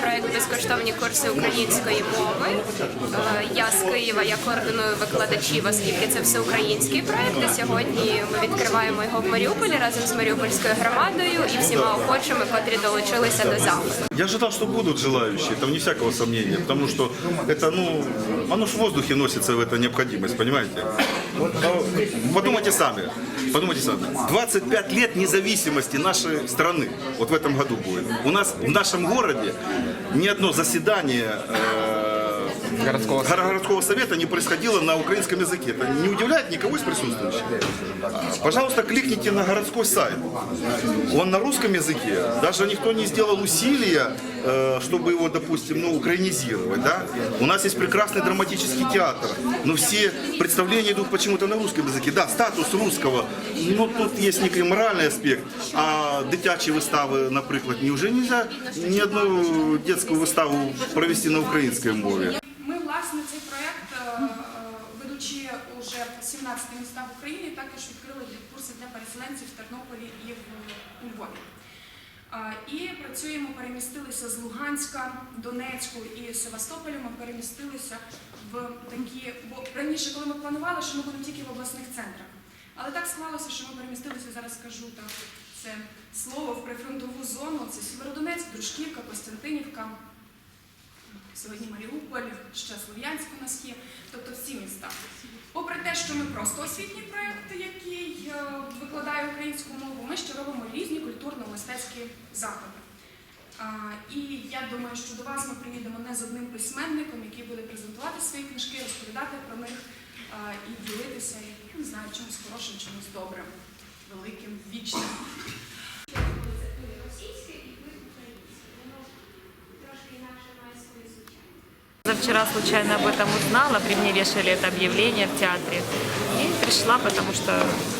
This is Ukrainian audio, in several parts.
проект безкоштовні курси української мови. Е, Я з Києва, я координую викладачів, оскільки це всеукраїнський проект. І сьогодні ми відкриваємо його в Маріуполі разом з Маріупольською громадою і всіма охочими, котрі долучилися до заходу. Я ожидал, что будут желающие, там не всякого сомнения, потому что это, ну, оно ж в воздухе носится в эта необходимость, понимаете? Ну, Подумайте сами, подумайте сами. 25 лет независимости нашей страны, вот в этом году будет. У нас в нашем городе ни одно заседание э, Городского городского совета не происходило на украинском языке. Это не удивляет никого из присутствующих. А, Пожалуйста, кликните на городской сайт. Он на русском языке. Даже никто не сделал усилия, э, чтобы его, допустим, ну, украинизировать. Да? У нас есть прекрасный драматический театр, но все представления идут почему-то на русском языке. Да, статус русского, ну тут есть некий моральный аспект. А дитячі вистави, наприклад, неужели нельзя ни одну детскую выставу провести на українській мові? В 17 містах України, також відкрили курси для переселенців в Тернополі і в Львові. І працюємо, перемістилися з Луганська, Донецьку і Севастополя. Ми перемістилися в такі, бо раніше, коли ми планували, що ми будемо тільки в обласних центрах. Але так склалося, що ми перемістилися, зараз скажу так, це слово в прифронтову зону, це Сєвєродонецьк, Дружківка, Костянтинівка, Сьогодні Маріуполь, ще Слов'янськ у нас є, тобто всі міста. Попри те, що ми просто освітній проєкт, який е, викладає українську мову, ми ще робимо різні культурно-мистецькі заходи. І я думаю, що до вас ми приїдемо не з одним письменником, який буде презентувати свої книжки, розповідати про них і ділитися, не знаю, чимось хорошим, чимось добрим, великим, вічним. Вчера случайно об этом узнала, при мне вешали это объявление в театре. И пришла, потому что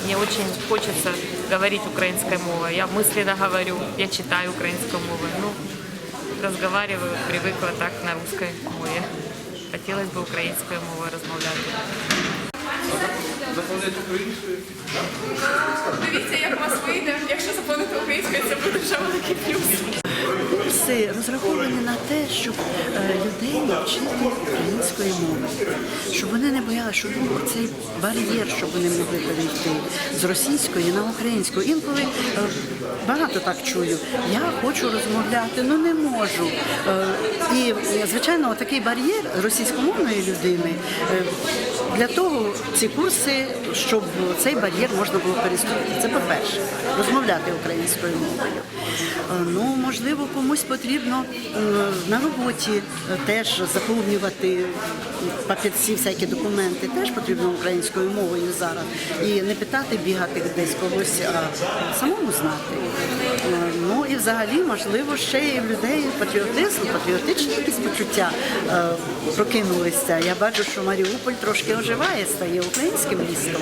мне очень хочется говорить украинской мовой. Я мысленно говорю, я читаю украинской мовой. Ну, разговариваю, привыкла так на русской мове. Хотелось бы українською мовою розмовляти. Дивіться, як у вас вийде. Якщо заповнити українською, це буде вже великий плюс. Курси розраховані на те, щоб е, людей навчити української мови, щоб вони не боялися, щоб був цей бар'єр, щоб вони могли перейти з російської на українську. Інколи е, багато так чую. Я хочу розмовляти, ну не можу. Е, І звичайно, такий бар'єр російськомовної людини. Для того ці курси, щоб цей бар'єр можна було переступити. Це по-перше, розмовляти українською мовою. Ну, можливо, комусь потрібно е, на роботі е, теж заповнювати папірці, всякі документи, теж потрібно українською мовою зараз. І не питати, бігати десь когось, а самому знати. Е, Ну і взагалі, можливо, ще і в людей патріотизм, патріотичні якісь почуття прокинулися. Я бачу, що Маріуполь трошки оживає, стає українським містом.